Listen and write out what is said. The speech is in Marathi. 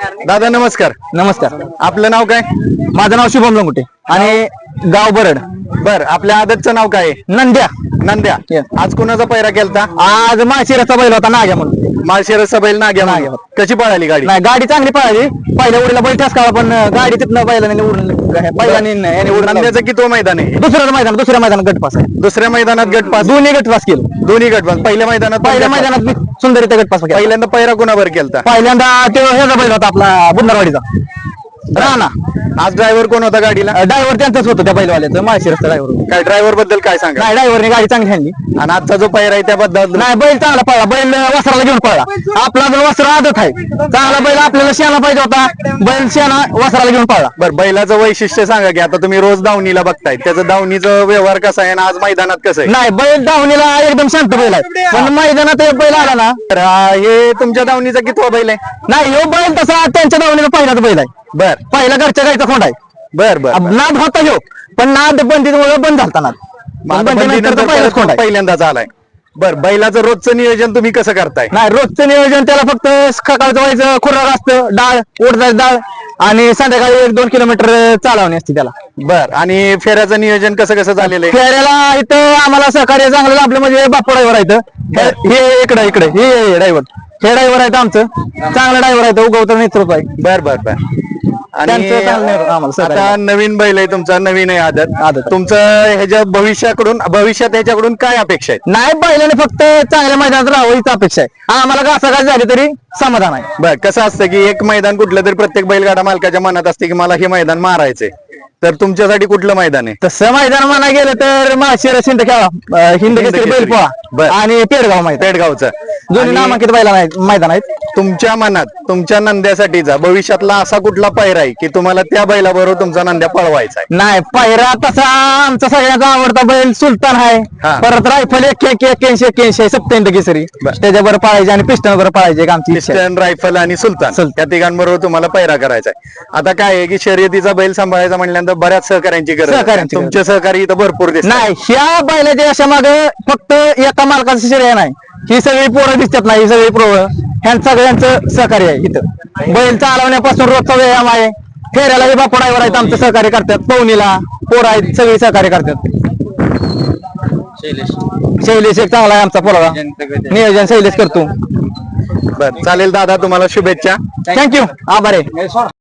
दादा नमस्कार. नमस्कार. आपलं नाव काय? माझं नाव शुभम लंगुटे आणि गाव बरड. बर आपल्या आदतचं नाव काय? आहे? नंद्या. नंद्या. आज कुणाचा पैरा केलता? आज माशिराचा बैल होता नाग्या म्हणून. माळशिरसचा बैल नाग्या नाग्या. म्हणून. कशी पळाली गाडी? नाही गाडी चांगली पळाली. पहिल्या उडीला बैल ठसकावा पण गाडी तिथनं बैलाने उडून बैलाने याने उडून नंद्याचं किती मैदान आहे? दुसऱ्या मैदान दुसऱ्या मैदानात गटपास आहे दुसऱ्या मैदानात गटपास दोन्ही गटपास केलं. दोन्ही गटपास पहिल्या मैदानात पण पहिल्या. मैदानात सुंदर गटपास केला. पहिल्यांदा पैरा कुणावर केलता? पहिल्यांदा तो ह्याचा बैल होता आपला बुंदरवाडीचा. राणा. आज ड्रायव्हर कोण होता गाडीला? ड्रायव्हर त्यांचाच होतं त्या बैलवाल्याचं माळशिरसचा ड्रायव्हर काय ड्रायव्हरबद्दल काय सांगा? नाही ड्रायव्हरने गाडी चांगली आणली. आणि आजचा जो पैरा आहे त्याबद्दल? नाही बैल चांगला पळला. बैल वस्त्राला घेऊन पळला. आपला जर वस्त्र आदत आहे चांगला बैल आपल्याला शेणा पाहिजे होता. बैल शेणा वस्त्राला घेऊन पळला. बर बैलाचं वैशिष्ट्य सांगा की आता तुम्ही रोज दावणीला बघताय. त्याचं दावणीचं व्यवहार कसा आहे आणि आज मैदानात कसं आहे? नाही बैल धावणीला एकदम शांत बैल आहे. पण मैदानात एक बैल आला ना? तर हा, हे तुमच्या दावणीचा कितवा बैल आहे? नाही ह्यो बैल तसा त्यांच्या धावणीला पहिलाच बैल आहे. बर. पहिला घरच्या गायचा खोंड आहे. बर बर नाद होता ह्यो. पण नाद बंदीमुळे बंद झालता नाद. पण बंदीनंतर तो पहिलाच खोंड आहे. पहिल्यांदाच आलाय बर बैलाचं रोजचं नियोजन तुम्ही कसं करताय? नाही रोजचं नियोजन त्याला फक्त सकाळचं व्हायचं खुराक असतं डाळ उडदाची डाळ आणि संध्याकाळी एक दोन किलोमीटर चालवणी असते त्याला. बर आणि फेऱ्याचं नियोजन कसं कसं झालेलं आहे? फेऱ्याला इथं आम्हाला सहकार्य चांगलं आपलं म्हणजे बाप्पा ड्रायव्हर आहेत. हे- हे इकडे इकडे हे ड्रायव्हर हे ड्रायव्हर आहेत आमचं. चांगलं ड्रायव्हर आहेत उगवतं नेतृत्व आहे. बर बर बर. आणि त्यांचं चांगलं आहे आम्हाला सहकार्य. आता नवीन बैल आहे तुमचा नवीन आहे आदत. आदत. तुमचं ह्याच्या भविष्याकडून भविष्यात ह्याच्याकडून काय अपेक्षा आहेत नाही बैलाने फक्त चांगल्या मैदानात राहावं हीच अपेक्षा आहे. आम्हाला घासाघास झाली तरी समाधान आहे. बर कसं असतं की एक मैदान कुठलं तरी प्रत्येक बैलगाडा मालकाच्या मनात असते की मला हे मैदान मारायचंय. तर तुमच्यासाठी कुठलं मैदान आहे? तसं मैदान म्हणा गेलं तर माशिर हिंद खेळा हिंद केसरी केसरी. बैल पोळा बर. आणि पेडगाव मैदान. पेडगावचं. दोन्ही आणि नामांकित बैला आहेत मैदान आहेत. तुमच्या मनात तुमच्या नंद्यासाठीचा भविष्यातला असा कुठला पैर आहे की तुम्हाला त्या बैलाबरोबर तुमचा नंद्या पळवायचा आहे नाही पहिरा तसा आमचा सगळ्यांचा आवडता बैल सुलतान आहे. परत रायफल एक एक एक्क्याऐंशी एक्क्याऐंशी सत्याऐंशी केसरी बर. त्याच्याबरोबर पाळायचे आणि पिस्टन बरोबर पाळायचे एक आमची इच्छा आहे. पिस्टन रायफल आणि सुलतान सुलतान. या तिघांबरोबर तुम्हाला पैरा करायचा आहे आता काय आहे की शर्यतीचा बैल सांभाळायचा म्हणल्यानंतर बऱ्याच सहकार्यांची गरज आहे. सहकाऱ्यांची गरज. तुमचे सहकारी इथं भरपूर दिसतात नाही ह्या बैलाच्या अशा माग फक्त एका मालकाचं श्रेय नाही ही सगळी पोरं दिसतात नाही ही सगळी पोरं ह्या सगळ्यांचं सहकार्य आहे इथं. बैल चालवण्यापासून रोजचा व्यायाम आहे. फेऱ्याला हे बापू ड्रायव्हर आहेत आमचं सहकार्य करतात. पवनीला पोरं आहेत सगळी सहकार्य करतात. शैलेश. एक चांगला आहे आमचा पोराला नियोजन शैलेश करतो. बर चालेल दादा तुम्हाला शुभेच्छा. थँक्यू आभार आहे.